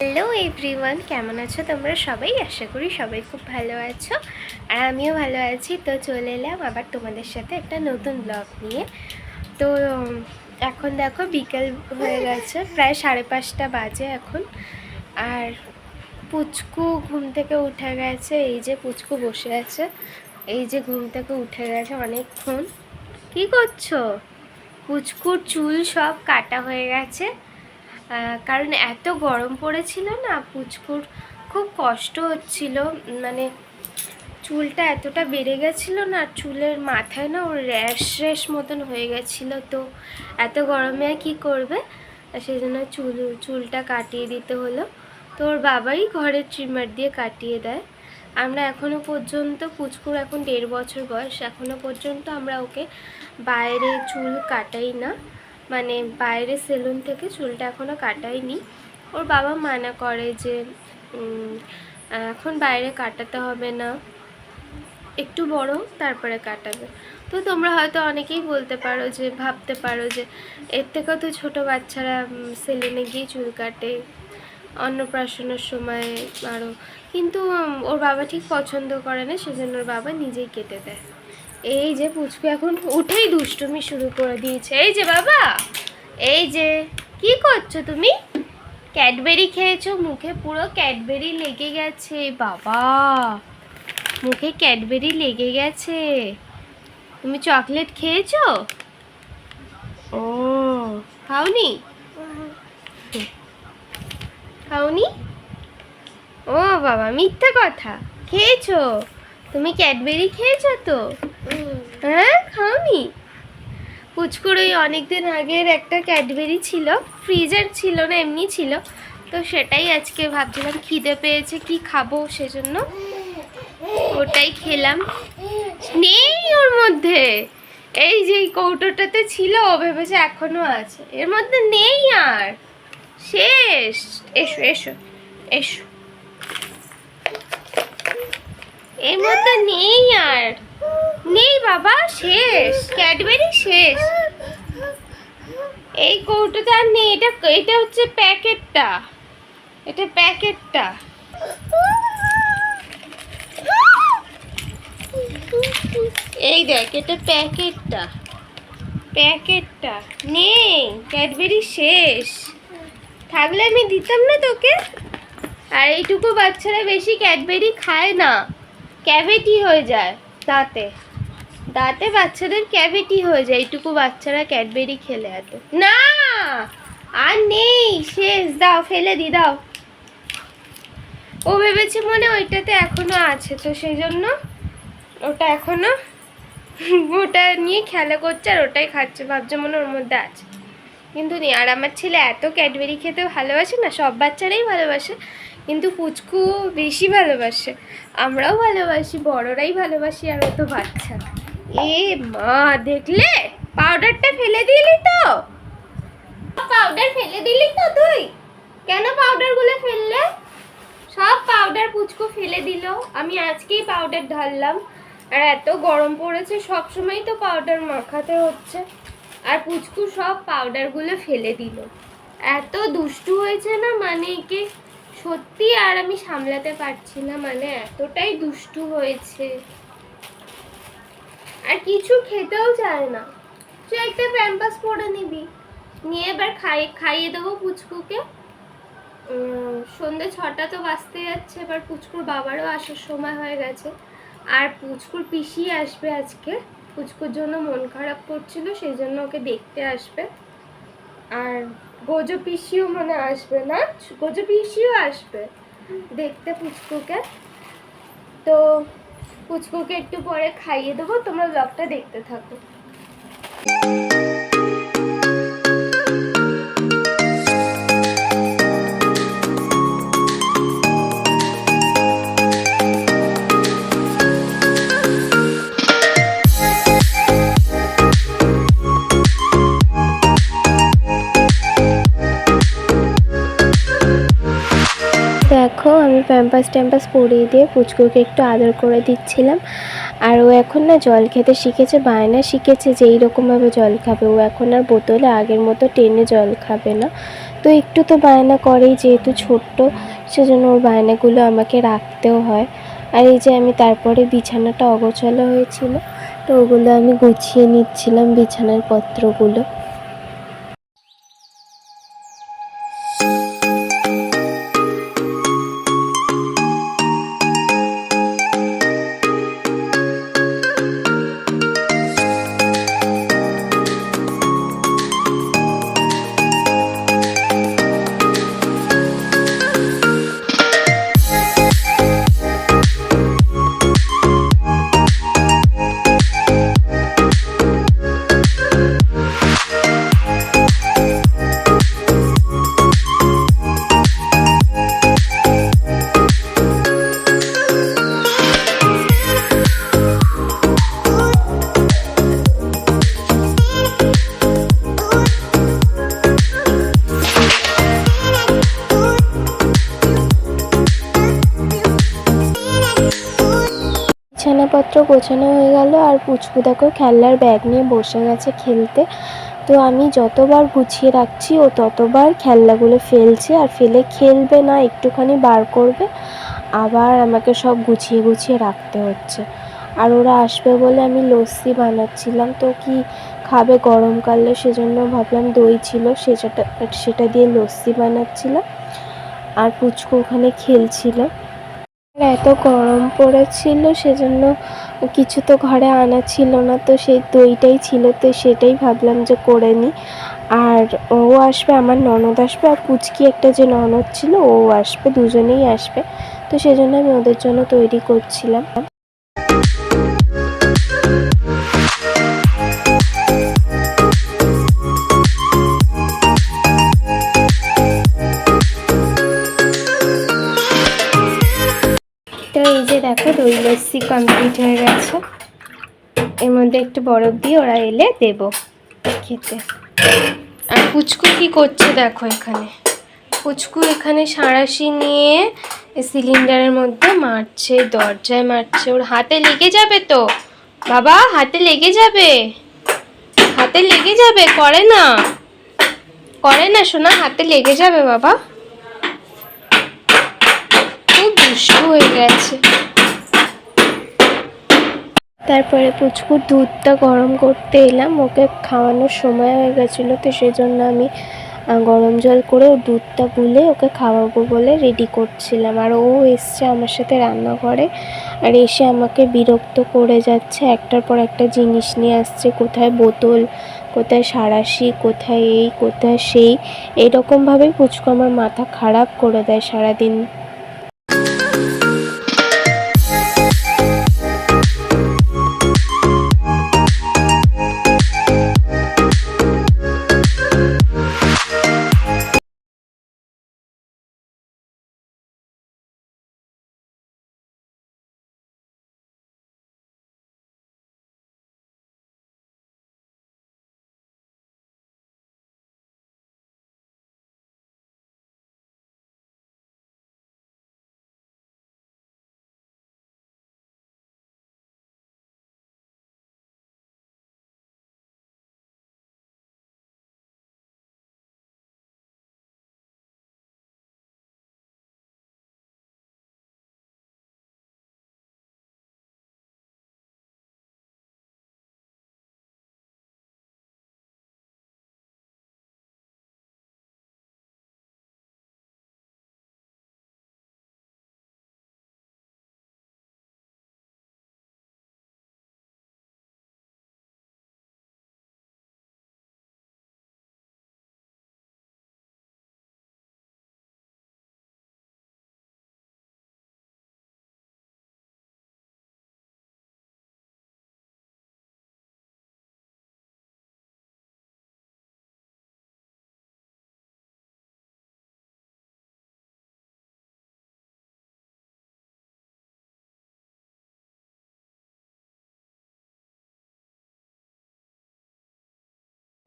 Hello everyone, কেমন আছো তোমরা সবাই? আশা করি সবাই খুব ভালো আছো। আর আমিও ভালো আছি। তো চলে এলাম আবার তোমাদের সাথে একটা নতুন ব্লগ নিয়ে। তো, এখন দেখো বিকেল হয়ে গেছে, প্রায় সাড়ে পাঁচটা বাজে এখন। আর পুচকু ঘুম থেকে উঠে গেছে, এই যে পুচকু বসে আছে। এই যে ঘুম থেকে উঠে গেছে অনেকক্ষণ। কি করছ? পুচকুর চুল সব কাটা হয়ে গেছে। কারণ এত গরম পড়েছিল না, পুচকুর খুব কষ্ট হচ্ছিল মানে চুলটা এতটা বেড়ে গেছিল না, চুলের মাথায় না ওর র্যাশ র্যাশ মতন হয়ে গেছিল তো, এত গরমে আর কী করবে? সেই জন্য চুল, চুলটা কাটিয়ে দিতে হলো। তো ওর বাবাই ঘরে ট্রিমার দিয়ে কাটিয়ে দেয়। আমরা এখনও পর্যন্ত, পুচকুর এখন দেড় বছর বয়স এখনও পর্যন্ত আমরা ওকে বাইরে চুল কাটাই না। মানে বাইরে সেলুন থেকে চুলটা এখনও কাটাইনি ওর বাবা মানা করে যে এখন বাইরে কাটাতে হবে না। একটু বড়, তারপরে কাটাবে। তো তোমরা হয়তো অনেকেই বলতে পারো যে, ভাবতে পারো যে, এর থেকেও তো ছোটো বাচ্চারা সেলুনে গিয়ে চুল কাটে অন্নপ্রাশনের সময় আরও কিন্তু ওর বাবা ঠিক পছন্দ করে না, সেজন্য ওর বাবা নিজেই কেটে দেয়। এই যে পুচকু এখন উঠেই দুষ্টুমি শুরু করে দিয়েছে। এই যে বাবা, এই যে, কি করছ তুমি? ক্যাডবেরি খেয়েছো, মুখে পুরো ক্যাডবেরি লেগে গেছে, বাবা। মুখে ক্যাডবেরি লেগে গেছে। তুমি চকলেট খেয়েছো? ও, খাওনি? খাওনি? ও বাবা, মিথ্যা কথা। খেয়েছো? তুমি ক্যাডবেরি খেয়েছো তো? হ্যাঁ খাওনি? পুচকুর ওই অনেকদিন আগের একটা ক্যাডবেরি ছিল, ফ্রিজের ছিল না, এমনি ছিল। তো সেটাই আজকে ভাবছিলাম খিদে পেয়েছে, কি খাব সেজন্য। ওটাই খেলাম। নেই ওর মধ্যে। এই যে কৌটোটাতে ছিল ভেবেছে এখনও আছে। এর মধ্যে নেই আর। শেষ। এসো এসো এসো। এর মধ্যে নেই আর। নেই বাবা, শেষ। ক্যাডবেরি শেষ। এই কৌটোতে আর নেই। এটা এটা হচ্ছে প্যাকেটটা। এটা প্যাকেটটা। এই দেখ, এটা প্যাকেটটা। প্যাকেটটা। নেই। ক্যাডবেরি শেষ। থাকলে আমি দিতাম না তোকে। আর এইটুকু বাচ্চারা বেশি ক্যাডবেরি খায় না। ক্যাভিটি হয়ে যায় দাঁতে। দাঁতে বাচ্চাদের ক্যাভিটি হয়ে যায়, এইটুকু বাচ্চারা ক্যাডবেরি খেলে এত। না! আর নেই, শেষ, দাও, ফেলে দি, দাও। ও ভেবেছে মনে ওইটাতে এখনও আছে, তো সেই জন্য ওটা এখনও ওটা নিয়ে খেলা করছে আর ওটাই খাচ্ছে, ভাবছে মনে ওর মধ্যে আছে। কিন্তু আর আমার ছেলে এত ক্যাডবেরি খেতে ভালোবাসে না, সব বাচ্চারাই ভালোবাসে। কিন্তু পুচকু বেশি ভালোবাসে। আমরাও ভালোবাসি, বড়রাই ভালোবাসি, আর তো বাচ্চা। এ মা, দেখলে? পাউডারটা ফেলে দিলি তো? পাউডার ফেলে দিলি তো তুই? কেন পাউডারগুলো ফেললে? সব পাউডার পুচকু ফেলে দিল। আমি আজকেই পাউডার ঢাললাম। আর এত গরম পড়েছে, সব সময় তো পাউডার মাখাতে হচ্ছে। আর পুচকু সব পাউডারগুলো ফেলে দিল। এত দুষ্টু হয়েছে না মানে একে সত্যি আর আমি সামলাতে পারছি না মানে এতটাই দুষ্টু হয়েছে। আর কিছু খেতেও চায় না। তুই একটা প্যাম্পাস পরে নিবি। নিয়ে এবার খাই খাইয়ে দেবো পুচকুকে। উম, সন্ধে ছটা তো বাজতে যাচ্ছে এবার পুচকুর বাবারও আসার সময় হয়ে গেছে। আর পুচকুর পিসি আসবে আজকে। পুচকুর জন্য মন খারাপ করছিল সেই জন্য ওকে দেখতে আসবে। আর গোজো পিসিও মনে আসবে না? গোজো পিসিও আসবে দেখতে পুচকুকে। তো পুচকুকে একটু পরে খাইয়ে দেবো, তোমরা ব্লগটা দেখতে থাকো। প্যাম্পাস ট্যাম্পাস পরিয়ে দিয়ে পুচকুকে একটু আদর করে দিচ্ছিলাম। আর ও এখন না জল খেতে শিখেছে, বায়না শিখেছে যে এইরকমভাবে জল খাবে। ও এখন আর বোতলে আগের মতো টেনে জল খাবে না। তো একটু তো বায়না করেই, যেহেতু ছোট্ট, সেজন্য ওর বায়নাগুলো আমাকে রাখতেও হয়। আর এই যে আমি তারপরে বিছানাটা অগোছালো হয়েছিল, তো ওগুলো আমি গুছিয়ে নিচ্ছিলাম বিছানার পত্রগুলো। আর পুচকু দেখো খেলনার ব্যাগ নিয়ে বসে গেছে খেলতে। তো আমি যতবার গুছিয়ে রাখছি, ও ততবার খেলনাগুলো ফেলছে আর ফেলে খেলবে না, একটুখানি বার করবে। আবার আমাকে সব গুছিয়ে গুছিয়ে রাখতে হচ্ছে। আর ওরা আসবে বলে আমি লস্যি বানাচ্ছিলাম, তো কি খাবে গরমকালে সেজন্য ভাবলাম দই ছিল, সেটা সেটা দিয়ে লস্যি বানাচ্ছিলাম। আর পুচকু ওখানে খেলছিল। এত গরম পড়েছিল সেজন্য কিছু তো ঘরে আনা ছিল না, তো সেই দইটাই ছিল, তো সেটাই ভাবলাম যে করে নিই আর ও আসবে, আমার ননদ আসবে, আর কুচকি একটা যে ননদ ছিল, ও আসবে, দুজনেই আসবে। তো সেজন্য আমি ওদের জন্য তৈরি করছিলাম। দেখো দই লস্যি কমপ্লিট হয়ে গেছে। এর মধ্যে একটু বরফ দিয়ে ওরা এলে দেব খেতে। আর পুচকু কি করছে দেখো এখানে। পুচকু এখানে সাঁড়াশি নিয়ে সিলিন্ডারের মধ্যে মারছে, দরজায় মারছে। ওর হাতে লেগে যাবে তো। বাবা, হাতে লেগে যাবে। হাতে লেগে যাবে, করে না। করে না শোনা হাতে লেগে যাবে বাবা। খুব দুষ্টু হয়ে গেছে। তারপরে পুচকুর দুধটা গরম করতে এলাম, ওকে খাওয়ানোর সময় হয়ে গেছিল, তো সেই জন্য আমি গরম জল করে ওর দুধটা গুলে ওকে খাওয়াবো বলে রেডি করছিলাম। আর ও এসছে আমার সাথে রান্নাঘরে, আর এসে আমাকে বিরক্ত করে যাচ্ছে, একটার পর একটা জিনিস নিয়ে আসছে, কোথায় বোতল, কোথায় সাঁড়াশি কোথায় এই, কোথায় সেই। এইরকমভাবেই পুচকু আমার মাথা খারাপ করে দেয় সারাদিন।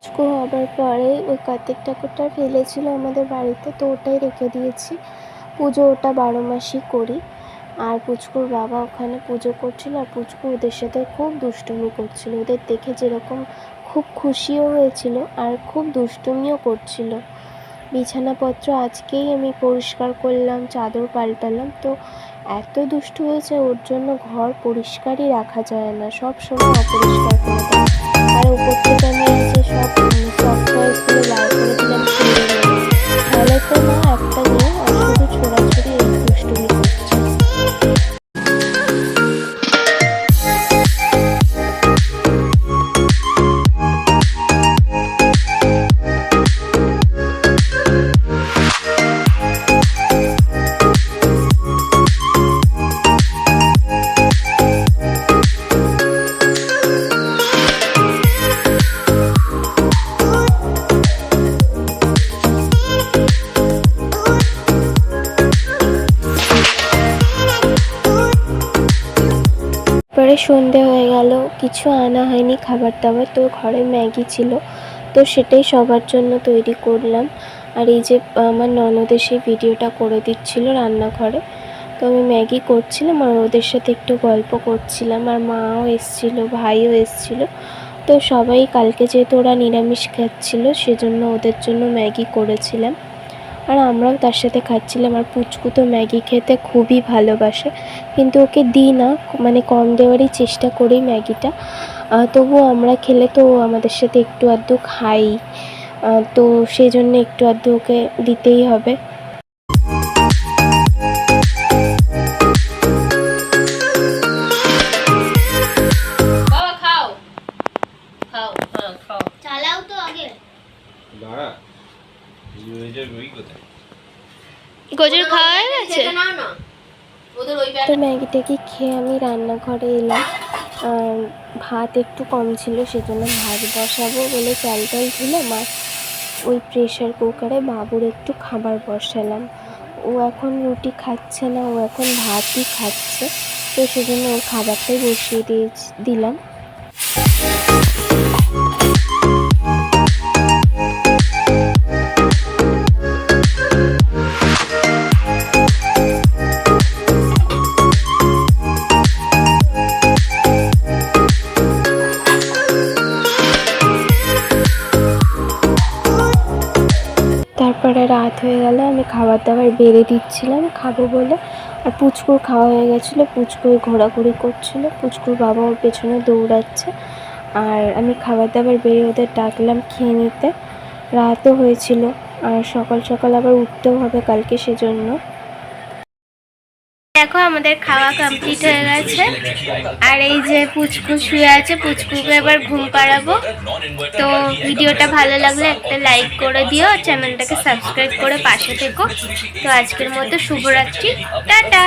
পুচকু হবার পরে ওই কার্তিক ঠাকুরটা ফেলেছিল আমাদের বাড়িতে, তো ওটাই রেখে দিয়েছি। পুজো ওটা বারো মাসই করি। আর পুচকুর বাবা ওখানে পুজো করছিল, আর পুচকু ওদের সাথে খুব দুষ্টুমি করছিল। ওদের দেখে যেরকম খুব খুশিও হয়েছিল, আর খুব দুষ্টুমিও করছিল। বিছানাপত্র আজকেই আমি পরিষ্কার করলাম, চাদর পাল্টালাম, তো এত দুষ্টু হয়েছে, ওর জন্য ঘর পরিষ্কারই রাখা যায় না, সব সময় অপরিষ্কার করে আর উপর থেকে আমি সব সফটওয়্যারগুলো বার করে দিলাম। সন্ধে হয়ে গেল, কিছু আনা হয়নি খাবার দাবার। তো ঘরে ম্যাগি ছিল, তো সেটাই সবার জন্য তৈরি করলাম। আর এই যে, আমার ননদের সেই ভিডিওটা করে দিচ্ছিল রান্নাঘরে। তো আমি ম্যাগি করছিলাম, আর ওদের সাথে একটু গল্প করছিলাম। আর মাও এসছিল, ভাইও এসছিল। তো সবাই কালকে যেহেতু ওরা নিরামিষ খাচ্ছিল, সেজন্য ওদের জন্য ম্যাগি করেছিলাম। আর আমরাও তার সাথে খাচ্ছিলাম আর পুচকু তো ম্যাগি খেতে খুবই ভালোবাসে। কিন্তু ওকে দিই না মানে কম দেওয়ারই চেষ্টা করি ম্যাগিটা। তবুও আমরা খেলে তো আমাদের সাথে একটু আধটু খাই। তো সেই জন্য একটু আধটু ওকে দিতেই হবে। তো ম্যাগিটাকে খেয়ে আমি রান্নাঘরে এলাম। ভাত একটু কম ছিল, সেজন্য ভাত বসাবো বলে চাল টাল দিলাম আর ওই প্রেশার কুকারে বাবুর একটু খাবার বসালাম। ও এখন রুটি খাচ্ছে না, ও এখন ভাতই খাচ্ছে, তো সেজন্য ওর খাবারটাই বসিয়ে দিয়ে দিলাম। দাবার বেড়ে দিচ্ছিলাম খাব বলে। আর পুচকুর খাওয়া হয়ে গেছিল পুচকুর ঘোরাঘুরি করছিল। পুচকুর বাবা ওর পেছনে দৌড়াচ্ছে। আর আমি খাবার দাবার বেড়ে ওদের ডাকলাম খেয়ে নিতে। রাতও হয়েছিল, আর সকাল সকাল আবার উঠতেও হবে কালকে সেজন্য। দেখো আমাদের খাওয়া কমপ্লিট হয়ে গেছে। আর এই যে পুচকু শুয়ে আছে, পুচকুকে এবার ঘুম পাড়াবো। তো ভিডিওটা ভালো লাগলে একটা লাইক করে দিও, চ্যানেলটাকে সাবস্ক্রাইব করে পাশে থেকো। তো আজকের মতো শুভরাত্রি, টাটা!